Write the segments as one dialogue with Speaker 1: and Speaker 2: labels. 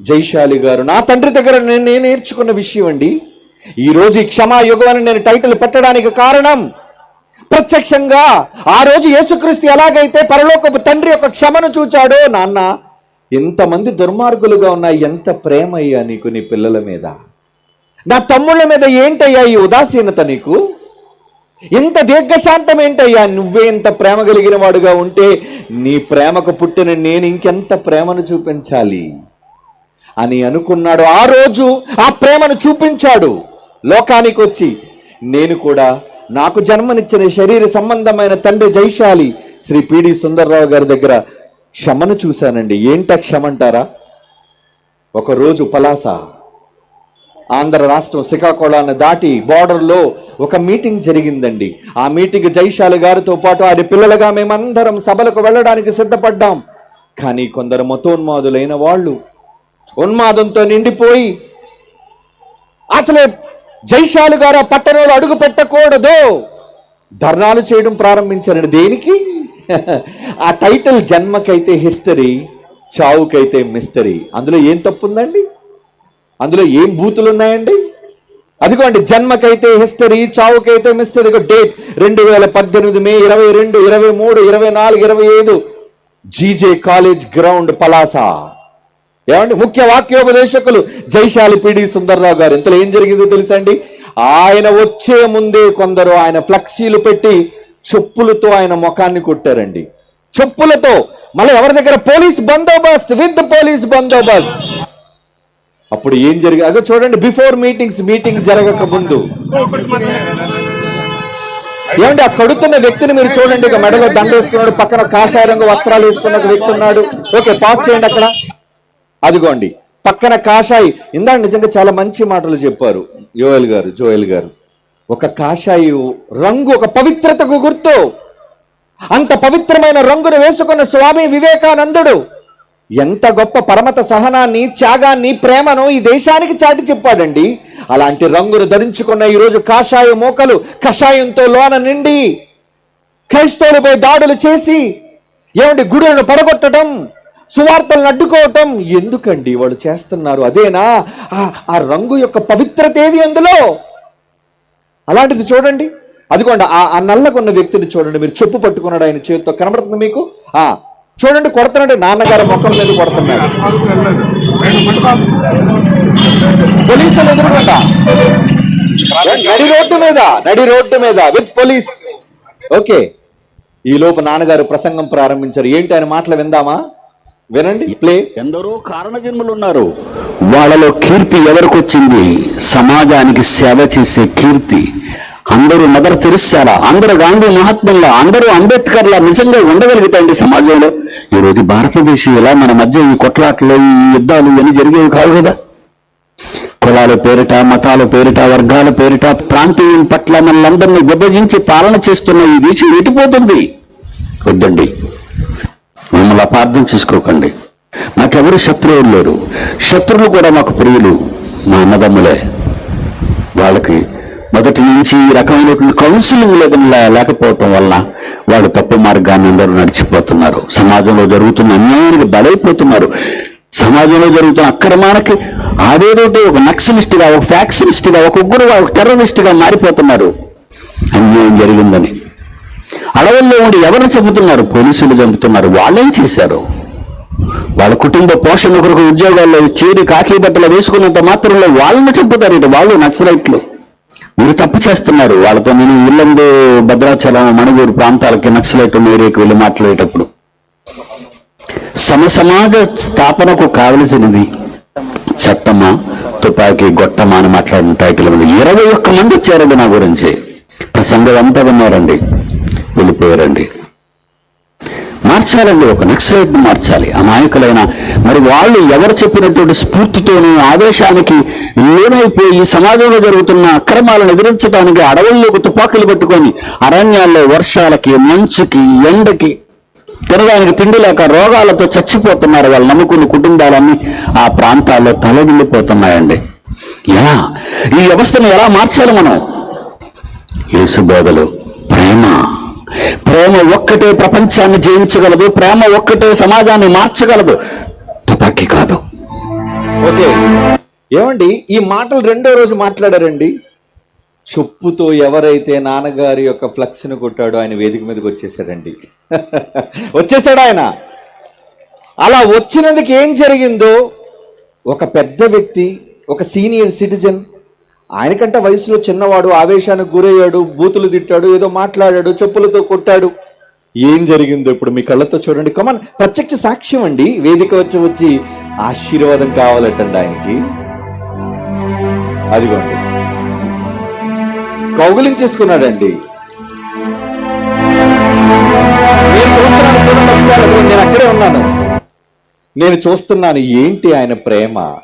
Speaker 1: జైశాలి గారు నా తండ్రి దగ్గర నేను నేర్చుకున్న విషయం అండి ఈరోజు ఈ క్షమాయుగం అని నేను టైటిల్ పెట్టడానికి కారణం ప్రత్యక్షంగా ఆ రోజు యేసుక్రీస్తు ఎలాగైతే పరలోకపు తండ్రి యొక్క క్షమను చూచాడో నాన్న ఎంతమంది దుర్మార్గులుగా ఉన్నా ఎంత ప్రేమ అయ్యా నీకు నీ పిల్లల మీద. నా తమ్ముళ్ళ మీద ఏంటయ్యా ఈ ఉదాసీనత నీకు? ఇంత దీర్ఘశాంతం ఏంటయ్యా? నువ్వే ఇంత ప్రేమ కలిగిన వాడుగా ఉంటే నీ ప్రేమకు పుట్టిన నేను ఇంకెంత ప్రేమను చూపించాలి? అని అనుకున్నాడు. ఆ రోజు ఆ ప్రేమను చూపించాడు. లోకానికి వచ్చి నేను కూడా నాకు జన్మనిచ్చిన శరీర సంబంధమైన తండ్రి జైశాలి శ్రీ పిడి సుందర్రావు గారి దగ్గర క్షమను చూశానండి. ఏంట క్షమంటారా? ఒకరోజు పలాస ఆంధ్ర రాష్ట్రం శ్రీకాకుళాన్ని దాటి బార్డర్లో ఒక మీటింగ్ జరిగిందండి. ఆ మీటింగ్ జైశాలి గారితో పాటు ఆయన పిల్లలుగా మేమందరం సభలకు వెళ్ళడానికి సిద్ధపడ్డాం. కానీ కొందరు మతోన్మాదులైన వాళ్ళు ఉన్మాదంతో నిండిపోయి అసలే జైశాలు గారు ఆ పట్టణంలో అడుగు పెట్టకూడదు. ధర్నాలు చేయడం ప్రారంభించారండి. దేనికి? ఆ టైటిల్ జన్మకైతే హిస్టరీ చావుకైతే మిస్టరీ. అందులో ఏం తప్పు ఉందండి అందులో ఏం బూతులు ఉన్నాయండి అదిగోండి జన్మకైతే హిస్టరీ చావుకైతే మిస్టరీ. డేట్ రెండు వేల పద్దెనిమిది మే ఇరవై రెండు ఇరవై మూడు ఇరవై నాలుగు ఇరవై ఐదు. GJ college ground Palasa. ఏమండి? ముఖ్య వాక్యోపదేశకులు జైశాలి పిడి సుందర్రావు గారు. ఇంతలో ఏం జరిగిందో తెలుసా అండి ఆయన వచ్చే ముందే కొందరు ఆయన ఫ్లెక్సీలు పెట్టి చెప్పులతో ఆయన ముఖాన్ని కొట్టారండి. చెప్పులతో. మళ్ళీ ఎవరి దగ్గర? పోలీస్ బందోబస్త్ విత్ పోలీస్ బందోబస్త్. అప్పుడు ఏం జరిగి అదే చూడండి బిఫోర్ మీటింగ్స్ మీటింగ్ జరగక ముందు. ఏమండి ఆ కడుతున్న వ్యక్తిని మీరు చూడండి ఇక మెడలో దండ వేసుకున్నాడు పక్కన కాషాయ రంగు వస్త్రాలు వేసుకున్న వ్యక్తి ఉన్నాడు. ఓకే పాస్ చేయండి అక్కడ. అదిగోండి పక్కన కాషాయి. ఇందాక నిజంగా చాలా మంచి మాటలు చెప్పారు యోయల్ గారు జోయల్ గారు. ఒక కాషాయి రంగు ఒక పవిత్రతకు గుర్తు. అంత పవిత్రమైన రంగును వేసుకున్న స్వామి వివేకానందుడు. ఎంత గొప్ప పరమత సహనాన్ని త్యాగాన్ని ప్రేమను ఈ దేశానికి చాటి చెప్పాడండి. అలాంటి రంగును ధరించుకున్న ఈరోజు కాషాయ మోకలు కషాయంతో లోన నిండి క్రైస్తవులపై దాడులు చేసి ఏమండి గుడులను పడగొట్టడం? సువార్తలను అడ్డుకోవటం ఎందుకండి వాళ్ళు చేస్తున్నారు? అదేనా? ఆ- ఆ రంగు యొక్క పవిత్రత ఏది అందులో? అలాంటిది చూడండి. అదిగోండి ఆ నల్లకున్న నల్లగున్న వ్యక్తిని చూడండి. మీరు చెప్పు పట్టుకున్నాడు ఆయన చేతితో. కనబడుతుంది మీకు? ఆ చూడండి కొడుతున్నాడు. నాన్నగారు ముఖం మీద కొడుతున్నాడు. పోలీసులు ఎదురుకుండా నడి రోడ్డు మీద నడి రోడ్డు మీద విత్ పోలీస్. ఓకే. ఈ లోపు నాన్నగారు ప్రసంగం ప్రారంభించారు. ఏంటి ఆయన మాటలు విందామా? వినండి. ప్లే.
Speaker 2: ఎందరో కారణజన్ములు ఉన్నారు వాళ్ళలో కీర్తి ఎవరికి వచ్చింది సమాజానికి సేవ చేసే కీర్తి. అందరూ మదర్ తెరిసారా అందరూ గాంధీ మహాత్ముల్లా అందరూ అంబేద్కర్లా? నిజంగా ఉండగలుగుతాయండి సమాజంలో? ఈరోజు భారతదేశం ఇలా మన మధ్య ఈ కొట్లాట్లు ఈ యుద్ధాలు ఇవన్నీ జరిగేవి కావు కదా? కులాల పేరిట మతాల పేరిట వర్గాల పేరిట ప్రాంతీయం పట్ల మనలందరినీ విభజించి పాలన చేస్తున్న ఈ దేశం ఎటుపోతుంది? వద్దండి. మిమ్మల్ని అపార్థం చేసుకోకండి. మాకెవరు శత్రువులు లేరు. శత్రువులు కూడా మాకు ప్రియులు మా అన్నదమ్ములే. వాళ్ళకి మొదటి నుంచి ఈ రకమైనటువంటి కౌన్సిలింగ్ లేకుండా లేకపోవటం వల్ల వాళ్ళు తప్పు మార్గాన్ని అందరూ నడిచిపోతున్నారు. సమాజంలో జరుగుతున్న అన్యాయానికి బలైపోతున్నారు. సమాజంలో జరుగుతున్న అక్రమానికి ఆదేదోటి ఒక నక్సలిస్ట్గా ఒక ఫ్యాక్షనిస్ట్గా ఒక ఉగ్రుగా ఒక టెర్రరిస్ట్గా మారిపోతున్నారు. అన్యాయం జరిగిందని అడవుల్లో ఉండి ఎవరిని చంపుతున్నారు? పోలీసులు చంపుతున్నారు. వాళ్ళేం చేశారు? వాళ్ళ కుటుంబ పోషణ కొరకు ఉద్యోగాల్లో చేరి కాకి బట్టలు వేసుకున్నంత మాత్రంలో వాళ్ళని చంపుతారు ఇటు వాళ్ళు నక్సలైట్లు. మీరు తప్పు చేస్తున్నారు. వాళ్ళతో నేను ఇల్లందు భద్రాచలం మణిగూరు ప్రాంతాలకి నక్సలైట్ ఏరియాకి వెళ్ళి మాట్లాడేటప్పుడు. సమసమాజ స్థాపనకు కావలసినది చట్టమా? తుపాకీ గొట్టమా అని మాట్లాడిన టైటిల్ ఉంది. ఇరవై ఒక్క మంది చేరండి నా గురించి. ప్రసంగం అంతా విన్నారండి. వెళ్ళిపోయారండి. మార్చాలండి ఒక నక్సలైట్ మార్చాలి. అమాయకులైన మరి వాళ్ళు ఎవరు చెప్పినటువంటి స్ఫూర్తితోనూ ఆవేశానికి లోనైపోయి సమాజంలో జరుగుతున్న అక్రమాలను ఎదిరించడానికి అడవుల్లోకి తుపాకులు పెట్టుకొని అరణ్యాల్లో వర్షాలకి మంచుకి ఎండకి తినడానికి తిండి లేక రోగాలతో చచ్చిపోతున్నారు వాళ్ళు నమ్ముకున్న కుటుంబాలన్నీ ఆ ప్రాంతాల్లో తలడిల్లిపోతున్నాయండి ఎలా? ఈ వ్యవస్థను ఎలా మార్చాలి మనం? యేసు బోధలు ప్రేమ. ప్రేమ ఒక్కటే ప్రపంచాన్ని జయించగలదు ప్రేమ ఒక్కటే సమాజాన్ని మార్చగలదు. తుపాకీ కాదు.
Speaker 1: ఓకే. ఏమండి ఈ మాటలు రెండో రోజు మాట్లాడారండి. చెప్పుతో ఎవరైతే నాన్నగారి యొక్క ఫ్లక్స్ను కొట్టాడో ఆయన వేదిక మీదకి వచ్చేసాడండి. వచ్చేసాడు ఆయన. అలా వచ్చినందుకు ఏం జరిగిందో ఒక పెద్ద వ్యక్తి ఒక సీనియర్ సిటిజన్ ఆయనకంటే వయసులో చిన్నవాడు ఆవేశానికి గురయ్యాడు బూతులు తిట్టాడు ఏదో మాట్లాడాడు చెప్పులతో కొట్టాడు. ఏం జరిగిందో ఇప్పుడు మీ కళ్ళతో చూడండి. కమన్ ప్రత్యక్ష సాక్ష్యం అండి. వేదిక వచ్చి వచ్చి ఆశీర్వాదం కావాలటండి ఆయనకి. అదిగోండి. కౌగులించేసుకున్నాడండి. నేను చూస్తున్నాను చూడండి ఒకసారి నేను అక్కడే ఉన్నాను. నేను చూస్తున్నాను ఏంటి ఆయన ప్రేమ?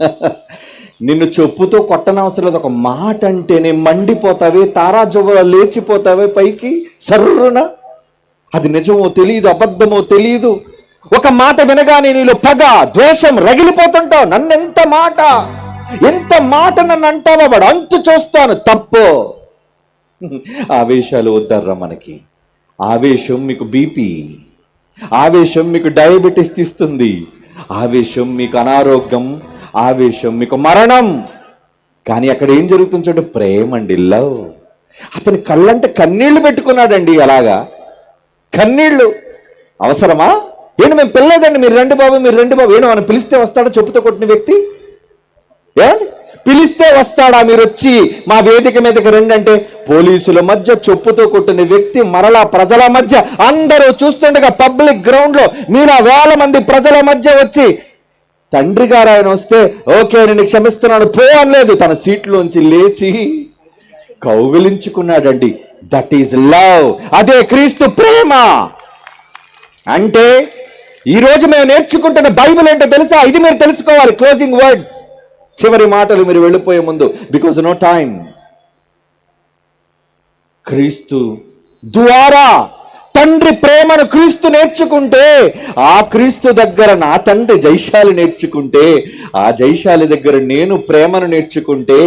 Speaker 1: నిన్ను చెప్పుతో కొట్టనవసరం లేదు. ఒక మాట అంటేనే మండిపోతావే తారాజువ్వ లేచిపోతావే పైకి. సర్రున అది నిజమో తెలియదు అబద్ధమో తెలియదు ఒక మాట వినగానే నీలో పగ ద్వేషం రగిలిపోతుంటావు. నన్ను ఎంత మాట ఎంత మాట నన్ను అంటావా వాడు అంతు చూస్తాను తప్పు. ఆవేశాలు వద్దర్రా మనకి. ఆవేశం మీకు బీపీ. ఆవేశం మీకు డయాబెటీస్ తీస్తుంది. ఆవేశం మీకు అనారోగ్యం. ఆవేశం మీకు మరణం. కానీ అక్కడ ఏం జరుగుతుంది చూడండి ప్రేమ అండి లవ్. అతని కళ్ళంటే కన్నీళ్ళు పెట్టుకున్నాడండి అలాగా. కన్నీళ్ళు. అవసరమా? ఏంటి మేము పిల్లలేదండి మీరు రెండు బాబు మీరు రెండు బాబు. ఏంటి మనం పిలిస్తే వస్తాడో? చెప్పుతో కొట్టిన వ్యక్తి? ఏమండి? పిలిస్తే వస్తాడా మీరు వచ్చి మా వేదిక మీదకి రండి అంటే పోలీసుల మధ్య చెప్పుతో కొట్టిన వ్యక్తి మరలా ప్రజల మధ్య అందరూ చూస్తుండగా పబ్లిక్ గ్రౌండ్లో మీరు మీలా వేల మంది ప్రజల మధ్య వచ్చి తండ్రి గారు ఆయన వస్తే ఓకే నేను క్షమిస్తున్నాను. పో అనలేదు. తన సీట్లోంచి లేచి కౌగిలించుకున్నాడండి. దట్ ఈజ్ లవ్ అదే క్రీస్తు ప్రేమ. అంటే ఈరోజు మేము నేర్చుకుంటున్న బైబిల్ ఏంటో తెలుసా? ఇది మీరు తెలుసుకోవాలి. క్లోజింగ్ వర్డ్స్ చివరి మాటలు మీరు వెళ్ళిపోయే ముందు. బికాజ్ నో టైం క్రీస్తు ద్వారా తండ్రి ప్రేమను క్రీస్తు నేర్చుకుంటే ఆ క్రీస్తు దగ్గర నా తండ్రి జైశాలి నేర్చుకుంటే ఆ జైశాలి దగ్గర నేను ప్రేమను నేర్చుకుంటే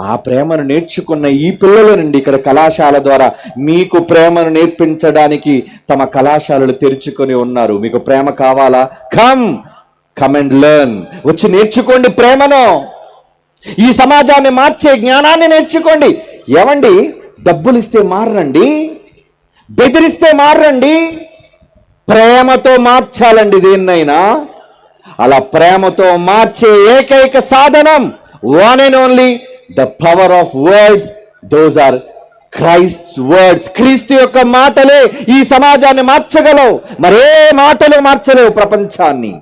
Speaker 1: ఆ ప్రేమను నేర్చుకున్న ఈ పిల్లల నుండి ఇక్కడ కళాశాల ద్వారా మీకు ప్రేమను నేర్పించడానికి తమ కళాశాలలు తెరుచుకొని ఉన్నారు. మీకు ప్రేమ కావాలా? కమ్ కమ్ అండ్ లెర్న్ వచ్చి నేర్చుకోండి ప్రేమను. ఈ సమాజాన్ని మార్చే జ్ఞానాన్ని నేర్చుకోండి. ఏమండి? డబ్బులు ఇస్తే మారండి బెదిరిస్తే మారండి ప్రేమతో మార్చాలండి దేన్నైనా. అలా ప్రేమతో మార్చే ఏకైక సాధనం one and only the power of words those are Christ words క్రీస్తు యొక్క మాటలే ఈ సమాజాన్ని మార్చగలవు. మరే మాటలు మార్చలేవు ప్రపంచాన్ని.